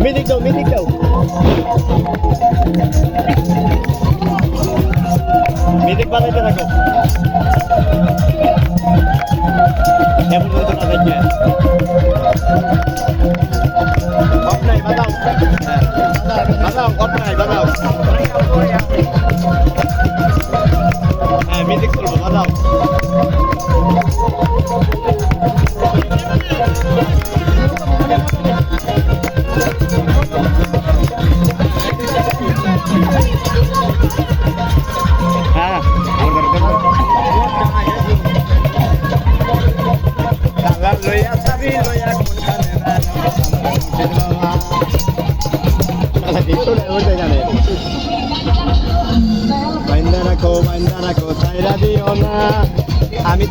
Minig daw, minig daw. Minig pa rin talaga. Kaya mo ito agad niya. Music চলবো বাজাও হ্যাঁ দাদা লইয়া চাবি লইয়া রাখো বাইন্দা রাখো চাইরা দিও না। আমি